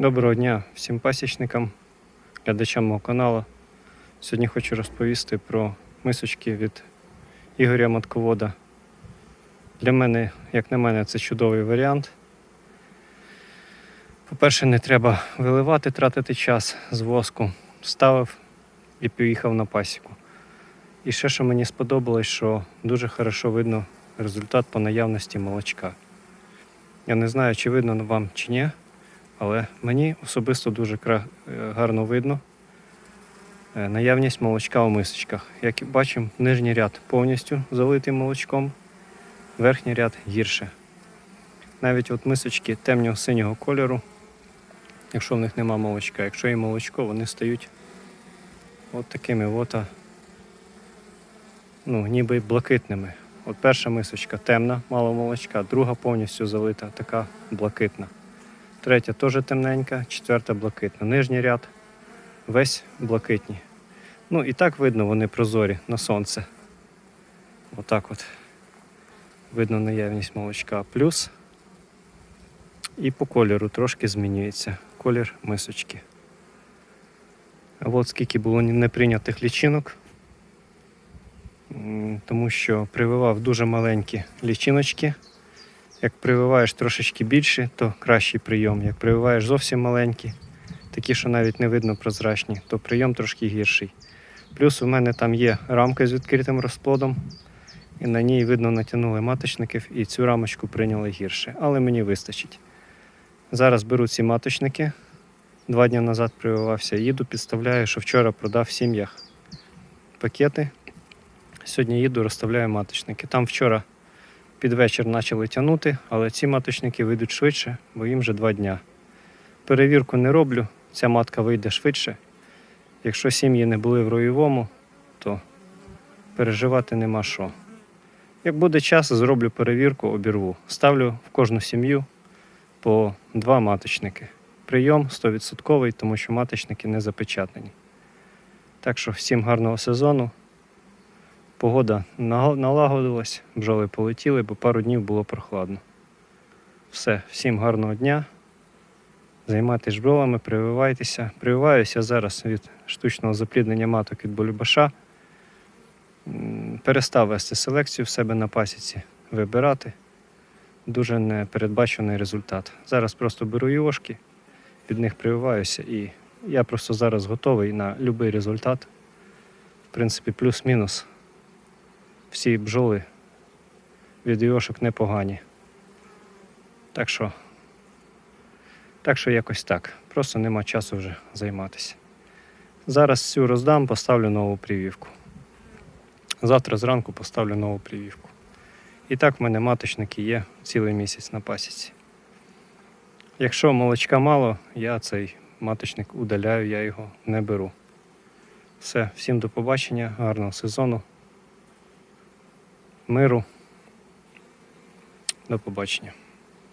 Доброго дня всім пасічникам, глядачам мого каналу. Сьогодні хочу розповісти про мисочки від Ігоря Матковода. Для мене, як на мене, це чудовий варіант. По-перше, не треба виливати, тратити час з воску. Ставив і поїхав на пасіку. І ще, що мені сподобалось, що дуже хорошо видно результат по наявності молочка. Я не знаю, чи видно вам чи ні, але мені особисто дуже е, гарно видно е, наявність молочка у мисочках. Як бачимо, нижній ряд повністю залитий молочком, верхній ряд гірше. Навіть от мисочки темнього синього кольору, якщо в них нема молочка, якщо є молочко, вони стають от такими от, ну, ніби блакитними. От перша мисочка темна, мало молочка, друга повністю залита, така блакитна. Третя теж темненька, четверта блакитна. Нижній ряд весь блакитні. Ну і так видно, вони прозорі на сонце. Отак от. Видно наявність молочка. Плюс і по кольору трошки змінюється колір мисочки. А от скільки було неприйнятих лічинок, тому що прививав дуже маленькі лічиночки. Як прививаєш трошечки більше, то кращий прийом. Як прививаєш зовсім маленькі, такі, що навіть не видно прозрачні, то прийом трошки гірший. Плюс у мене там є рамка з відкритим розплодом, і на ній видно натягнули маточників, і цю рамочку прийняли гірше, але мені вистачить. Зараз беру ці маточники. Два дні назад прививався, їду, підставляю, що вчора продав в сім'ях пакети. Сьогодні їду, розставляю маточники. Там вчора під вечір почали тягнути, але ці маточники вийдуть швидше, бо їм вже два дня. Перевірку не роблю, ця матка вийде швидше. Якщо сім'ї не були в роєвому, то переживати нема що. Як буде час, зроблю перевірку, обірву. Ставлю в кожну сім'ю по два маточники. Прийом 100%, тому що маточники не запечатані. Так що всім гарного сезону. Погода налагодилась, бджоли полетіли, бо пару днів було прохладно. Все, всім гарного дня. Займайтесь бджолами, прививайтеся. Прививаюся зараз від штучного запліднення маток від болюбаша. Перестав вести селекцію в себе на пасіці, вибирати. Дуже непередбачений результат. Зараз просто беру йошки, під них прививаюся і я просто зараз готовий на будь-який результат. В принципі, плюс-мінус всі бджоли від йошок непогані. Так що, так що якось так. Просто нема часу вже займатися. Зараз цю роздам, поставлю нову привівку. Завтра зранку поставлю нову привівку. І так в мене маточники є цілий місяць на пасіці. Якщо молочка мало, я цей маточник удаляю, я його не беру. Все, всім до побачення, гарного сезону миру. До побачення.